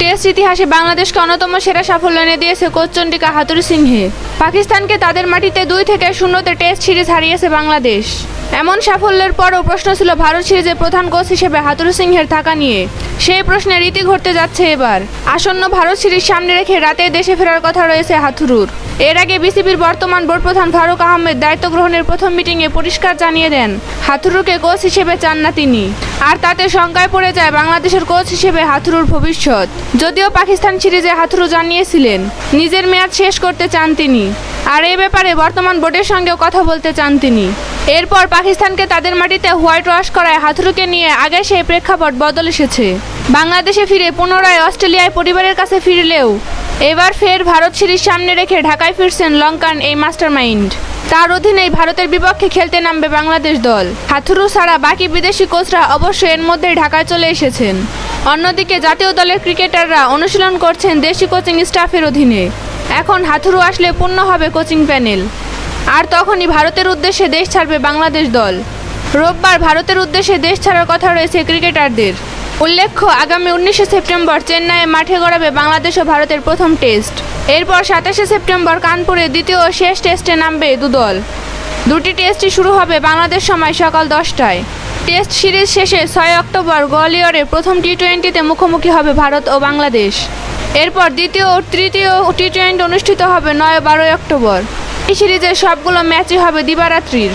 Test ইতিহাসে বাংলাদেশকে অন্যতম সেরা সাফল্য এনে দিয়েছে কোচ চন্ডিকা হাতুরু সিংহে। পাকিস্তানকে তাদের মাটিতে দুই থেকে শূন্যতে টেস্ট সিরিজ হারিয়েছে বাংলাদেশ। এমন সাফল্যের পরও প্রশ্ন ছিল ভারত সিরিজের প্রধান কোচ হিসেবে হাতুর সিংহের থাকা নিয়ে। সেই প্রশ্নে রীতি ঘটতে যাচ্ছে এবার। আসন্ন ভারত সিরিজ সামনে রেখে রাতে দেশে ফেরার কথা রয়েছে হাথুরুর। এর আগে বিসিবির বর্তমান বোর্ড প্রধান ফারুক আহমেদ দায়িত্ব গ্রহণের প্রথম মিটিংয়ে পরিষ্কার জানিয়ে দেন, হাথুরুকে কোচ হিসেবে চান না তিনি। আর তাতে শঙ্কায় পড়ে যায় বাংলাদেশের কোচ হিসেবে হাথুরুর ভবিষ্যৎ। যদিও পাকিস্তান সিরিজে হাথুরু জানিয়েছিলেন, নিজের মেয়াদ শেষ করতে চান তিনি। আর এ ব্যাপারে বর্তমান বোর্ডের সঙ্গেও কথা বলতে চান তিনি। এরপর পাকিস্তানকে তাদের মাটিতে হোয়াইট ওয়াশ করায় হাথুরুকে নিয়ে আগে সেই প্রেক্ষাপট বদল এসেছে। বাংলাদেশে ফিরে পুনরায় অস্ট্রেলিয়ায় পরিবারের কাছে ফিরলেও, এবার ফের ভারত সিরিজ সামনে রেখে ঢাকায় ফিরছেন লঙ্কান এই মাস্টারমাইন্ড। তার অধীনেই ভারতের বিপক্ষে খেলতে নামবে বাংলাদেশ দল। হাথুরু ছাড়া বাকি বিদেশি কোচরা অবশ্য এর মধ্যেই ঢাকায় চলে এসেছেন। অন্যদিকে জাতীয় দলের ক্রিকেটাররা অনুশীলন করছেন দেশি কোচিং স্টাফের অধীনে। এখন হাথুরু আসলে পূর্ণ হবে কোচিং প্যানেল। আর তখনই ভারতের উদ্দেশ্যে দেশ ছাড়বে বাংলাদেশ দল। রোববার ভারতের উদ্দেশ্যে দেশ ছাড়ার কথা রয়েছে ক্রিকেটারদের। উল্লেখ্য, আগামী উনিশে সেপ্টেম্বর চেন্নাইয়ে মাঠে গড়াবে বাংলাদেশ ও ভারতের প্রথম টেস্ট। এরপর সাতাশে সেপ্টেম্বর কানপুরে দ্বিতীয় ও শেষ টেস্টে নামবে দুদল দুটি টেস্টই শুরু হবে বাংলাদেশ সময় সকাল দশটায়। টেস্ট সিরিজ শেষে ছয় অক্টোবর গোয়ালিয়রে প্রথম টি টোয়েন্টিতে মুখোমুখি হবে ভারত ও বাংলাদেশ। এরপর দ্বিতীয় ও তৃতীয় টি টোয়েন্টি অনুষ্ঠিত হবে নয় বারোই অক্টোবর। এই সিরিজের সবগুলো ম্যাচই হবে দিবারাত্রির।